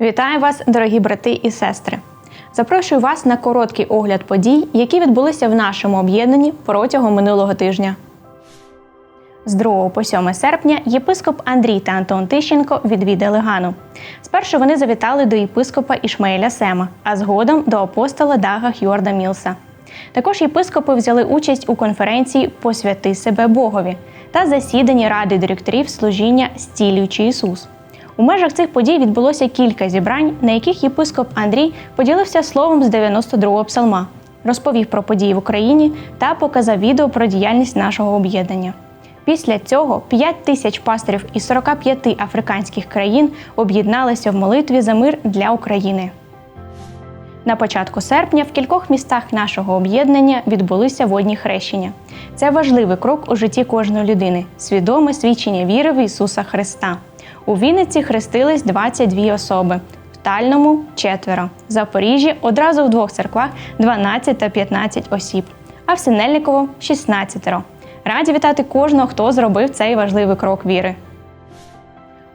Вітаю вас, дорогі брати і сестри! Запрошую вас на короткий огляд подій, які відбулися в нашому об'єднанні протягом минулого тижня. З 2 по 7 серпня єпископ Андрій та Антон Тищенко відвідали Гану. Спершу вони завітали до єпископа Ішмаїля Сема, а згодом до апостола Дага Хьорда Мілса. Також єпископи взяли участь у конференції Посвяти себе Богові та засіданні ради директорів служіння Стілюючий Ісус. У межах цих подій відбулося кілька зібрань, на яких єпископ Андрій поділився словом з 92-го псалма, розповів про події в Україні та показав відео про діяльність нашого об'єднання. Після цього 5 тисяч пасторів із 45 африканських країн об'єдналися в молитві за мир для України. На початку серпня в кількох містах нашого об'єднання відбулися водні хрещення. Це важливий крок у житті кожної людини свідоме свідчення віри в Ісуса Христа. У Вінниці хрестились 22 особи, в Тальному четверо, в Запоріжжі одразу в двох церквах 12 та 15 осіб, а в Синельниково 16. Раді вітати кожного, хто зробив цей важливий крок віри.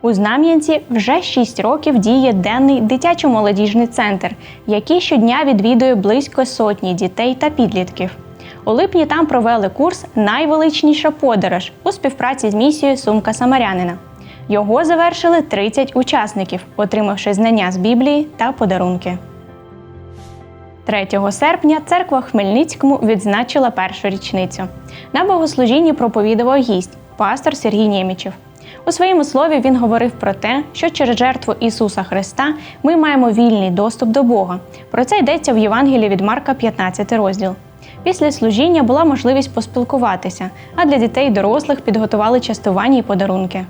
У Знам'янці вже 6 років діє денний дитячо-молодіжний центр, який щодня відвідує близько сотні дітей та підлітків. У липні там провели курс Найвеличніша подорож у співпраці з місією Сумка Самарянина. Його завершили 30 учасників, отримавши знання з Біблії та подарунки. 3 серпня церква в Хмельницькому відзначила першу річницю. На богослужінні проповідував гість, пастор Сергій Нємічев. У своєму слові він говорив про те, що через жертву Ісуса Христа ми маємо вільний доступ до Бога. Про це йдеться в Євангелії від Марка, 15 розділ. Після служіння була можливість поспілкуватися, а для дітей і дорослих підготували частування і подарунки.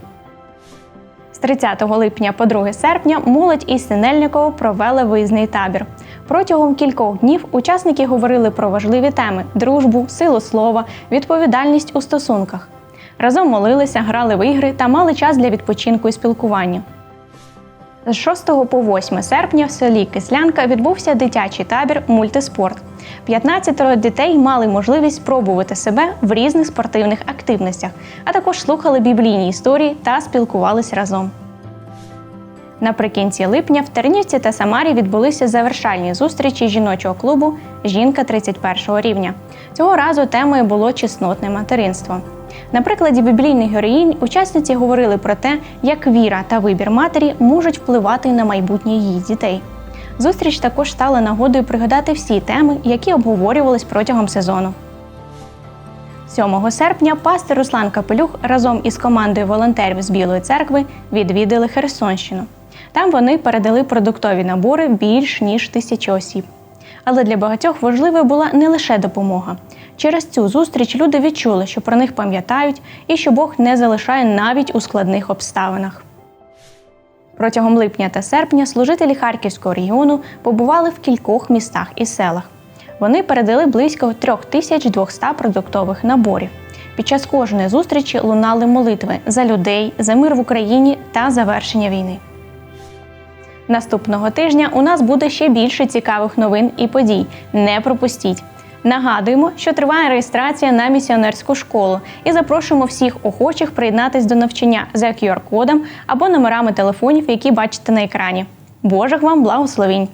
З 30 липня по 2 серпня молодь із Синельникова провели виїзний табір. Протягом кількох днів учасники говорили про важливі теми: дружбу, силу слова, відповідальність у стосунках. Разом молилися, грали в ігри та мали час для відпочинку і спілкування. З 6 по 8 серпня в селі Кислянка відбувся дитячий табір Мультиспорт. 15 дітей мали можливість спробувати себе в різних спортивних активностях, а також слухали біблійні історії та спілкувались разом. Наприкінці липня в Тернівці та Самарі відбулися завершальні зустрічі жіночого клубу Жінка 31 рівня. Цього разу темою було чеснотне материнство. На прикладі біблійних героїнь учасниці говорили про те, як віра та вибір матері можуть впливати на майбутнє її дітей. Зустріч також стала нагодою пригадати всі теми, які обговорювались протягом сезону. 7 серпня пастор Руслан Капелюх разом із командою волонтерів з Білої церкви відвідали Херсонщину. Там вони передали продуктові набори більш ніж тисячі осіб. Але для багатьох важливою була не лише допомога. Через цю зустріч люди відчули, що про них пам'ятають і що Бог не залишає навіть у складних обставинах. Протягом липня та серпня служителі Харківського регіону побували в кількох містах і селах. Вони передали близько 3200 продуктових наборів. Під час кожної зустрічі лунали молитви за людей, за мир в Україні та завершення війни. Наступного тижня у нас буде ще більше цікавих новин і подій. Не пропустіть! Нагадуємо, що триває реєстрація на місіонерську школу і запрошуємо всіх охочих приєднатись до навчання за QR-кодом або номерами телефонів, які бачите на екрані. Божих вам благословінь!